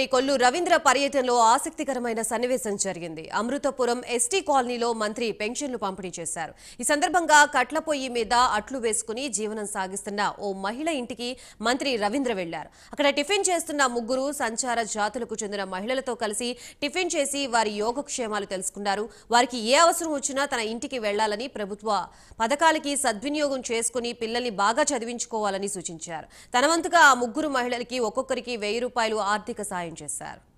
మంత్రి కొల్లు రవీంద్ర పర్యటనలో ఆసక్తికరమైన సన్నివేశం జరిగింది. అమృతపురం ఎస్టీ కాలనీలో మంత్రి పెన్షన్లు పంపిణీ చేశారు. ఈ సందర్భంగా కట్లపొయ్యి మీద అట్లు వేసుకుని జీవనం సాగిస్తున్న ఓ మహిళ ఇంటికి మంత్రి రవీంద్ర వెళ్ళారు. అక్కడ టిఫిన్ చేస్తున్న ముగ్గురు సంచార జాతులకు చెందిన మహిళలతో కలిసి టిఫిన్ చేసి వారి యోగక్షేమాలు తెలుసుకున్నారు. వారికి ఏ అవసరం వచ్చినా తన ఇంటికి వెళ్ళాలని ప్రభుత్వ పథకాలకి సద్వినియోగం చేసుకుని పిల్లల్ని బాగా చదివించుకోవాలని సూచించారు. తన వంతుగా ఆ ముగ్గురు మహిళలకి ఒక్కొక్కరికి వెయ్యి రూపాయలు ఆర్థిక సాయం చేశారు